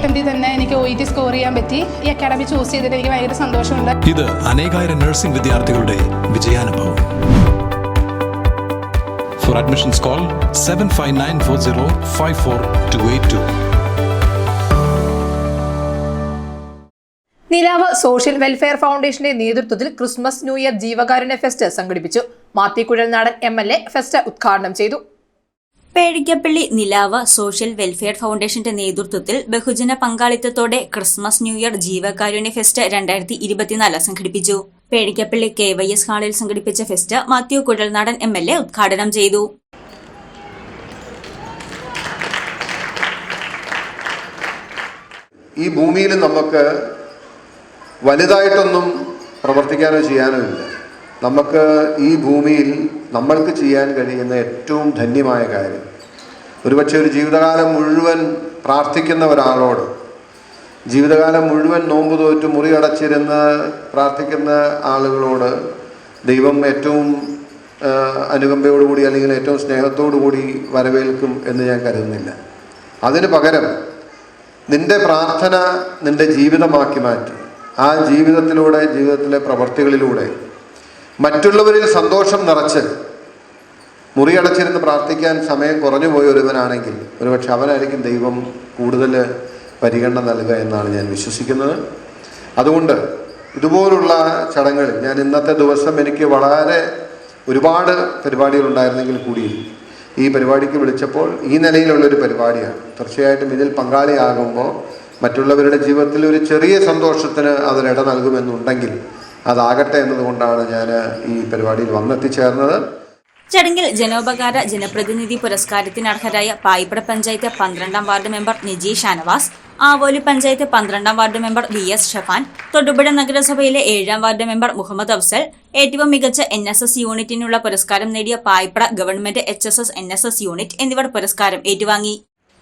അറ്റംപ്റ്റിൽ തന്നെ എനിക്ക് O E T score ചെയ്യാൻ പറ്റി. ഈ അക്കാഡമി ചൂസ് ചെയ്തിട്ട് എനിക്ക് ഭയങ്കര സന്തോഷമുണ്ട്. ഇത് അനേകായിരം നഴ്സിംഗ് വിദ്യാർത്ഥികളുടെ വിജയാനുഭവം. For admissions call seven five nine four zero five four two eight two Nilavu social welfare ഫൗണ്ടേഷന്റെ നേതൃത്വത്തിൽ ക്രിസ്മസ് ന്യൂ ഇയർ ജീവകാരുണ്യ ഫെസ്റ്റ് സംഘടിപ്പിച്ചു. മാത്തിക്കുഴൽ നാടൻ എം എൽ എ ഫെസ്റ്റ് ഉദ്ഘാടനം ചെയ്തു. പേഴിക്കപ്പള്ളി നിലാവ് സോഷ്യൽ വെൽഫെയർ ഫൗണ്ടേഷന്റെ നേതൃത്വത്തിൽ ബഹുജന പങ്കാളിത്തത്തോടെ ക്രിസ്മസ് ന്യൂ ഇയർ ജീവകാരുണ്യ ഫെസ്റ്റ് രണ്ടായിരത്തി ഇരുപത്തിനാല് സംഘടിപ്പിച്ചു. പേടിക്കപ്പള്ളി കെ വൈ എസ് ഹാളിൽ സംഘടിപ്പിച്ച fest Mathew Kuzhalnadan M L A ഉദ്ഘാടനം ചെയ്തു. ഈ ഭൂമിയിൽ നമുക്ക് വലുതായിട്ടൊന്നും പ്രവർത്തിക്കാനോ ചെയ്യാനോ ഇല്ല. നമുക്ക് ഈ ഭൂമിയിൽ നമ്മൾക്ക് ചെയ്യാൻ കഴിയുന്ന ഏറ്റവും ധന്യമായ കാര്യം ഒരുപക്ഷെ ഒരു ജീവിതകാലം മുഴുവൻ പ്രാർത്ഥിക്കുന്ന ഒരാളോട് ജീവിതകാലം മുഴുവൻ നോമ്പ് തോറ്റ് മുറി അടച്ചിരുന്ന് പ്രാർത്ഥിക്കുന്ന ആളുകളോട് ദൈവം ഏറ്റവും അനുകമ്പയോടുകൂടി അല്ലെങ്കിൽ ഏറ്റവും സ്നേഹത്തോടു കൂടി വരവേൽക്കും എന്ന് ഞാൻ കരുതുന്നില്ല. അതിന് പകരം നിന്റെ പ്രാർത്ഥന നിന്റെ ജീവിതമാക്കി മാറ്റി. ആ ജീവിതത്തിലൂടെ ജീവിതത്തിലെ പ്രവർത്തികളിലൂടെ മറ്റുള്ളവരിൽ സന്തോഷം നിറച്ച് മുറിയടച്ചിരുന്ന് പ്രാർത്ഥിക്കാൻ സമയം കുറഞ്ഞു പോയ ഒരുവനാണെങ്കിൽ ഒരുപക്ഷെ അവനായിരിക്കും ദൈവം കൂടുതൽ പരിഗണന നൽകുക എന്നാണ് ഞാൻ വിശ്വസിക്കുന്നത്. അതുകൊണ്ട് ഇതുപോലുള്ള ചടങ്ങുകൾ ഞാൻ ഇന്നത്തെ ദിവസം എനിക്ക് വളരെ ഒരുപാട് പരിപാടികൾ പരിപാടികളുണ്ടായിരുന്നെങ്കിൽ കൂടി ഈ പരിപാടിക്ക് വിളിച്ചപ്പോൾ ഈ നിലയിലുള്ളൊരു പരിപാടിയാണ്. തീർച്ചയായിട്ടും ഇതിൽ പങ്കാളിയാകുമ്പോൾ മറ്റുള്ളവരുടെ ജീവിതത്തിൽ ഒരു ചെറിയ സന്തോഷത്തിന് അതിനിട നൽകുമെന്നുണ്ടെങ്കിൽ അതാകട്ടെ എന്നതുകൊണ്ടാണ് ഞാൻ ഈ പരിപാടിയിൽ വന്നെത്തിച്ചേർന്നത്. ചടങ്ങിൽ ജനോപകാര ജനപ്രതിനിധി പുരസ്കാരത്തിന് അർഹരായ പായിപ്പട പഞ്ചായത്ത് പന്ത്രണ്ടാം വാർഡ് മെമ്പർ നിജി ഷാനവാസ് ആവോലി പഞ്ചായത്ത് പന്ത്രണ്ടാം ward member V S Shafan Thodupuzha നഗരസഭയിലെ ഏഴാം വാർഡ് മെമ്പർ മുഹമ്മദ് അഫ്സൽ ഏറ്റവും മികച്ച എൻ എസ് എസ് യൂണിറ്റിനുള്ള പുരസ്കാരം നേടിയ Payippad government H S S N S S unit എന്നിവർ പുരസ്കാരം ഏറ്റുവാങ്ങി.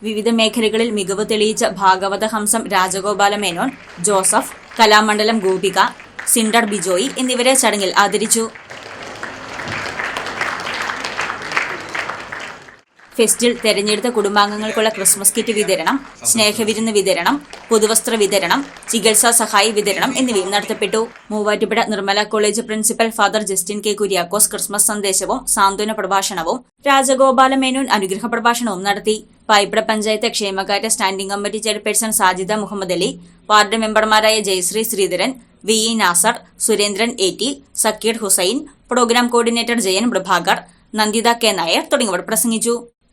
വിവിധ മേഖലകളിൽ മികവ് തെളിയിച്ച ഭാഗവത ഹംസം രാജഗോപാല മേനോൻ ജോസഫ് കലാമണ്ഡലം ഗോപിക സിൻഡർ ബിജോയി എന്നിവരെ ചടങ്ങിൽ ആദരിച്ചു. ഫെസ്റ്റിൽ തെരഞ്ഞെടുത്ത കുടുംബാംഗങ്ങൾക്കുള്ള ക്രിസ്മസ് കിറ്റ് വിതരണം സ്നേഹവിരുന്ന് വിതരണം പുതുവസ്ത്ര വിതരണം ചികിത്സാ സഹായ വിതരണം എന്നിവയും നടത്തപ്പെട്ടു. Muvattupuzha Nirmala college principal father Justin K Kuriakose Christmas സന്ദേശവും സാന്ത്വന പ്രഭാഷണവും രാജഗോപാല മേനോൻ അനുഗ്രഹ പ്രഭാഷണവും നടത്തി. പായിപ്പട പഞ്ചായത്ത് ക്ഷേമകാര്യ standing committee chairperson Sajida Muhammad Ali ward മെമ്പർമാരായ ജയശ്രീ ശ്രീധരൻ വി ഇ നാസർ സുരേന്ദ്രൻ ഏറ്റി Sakkeer Hussain programme coordinator Jayan Prabhakar Nanditha K Nair തുടങ്ങിയവർ പ്രസംഗിച്ചു.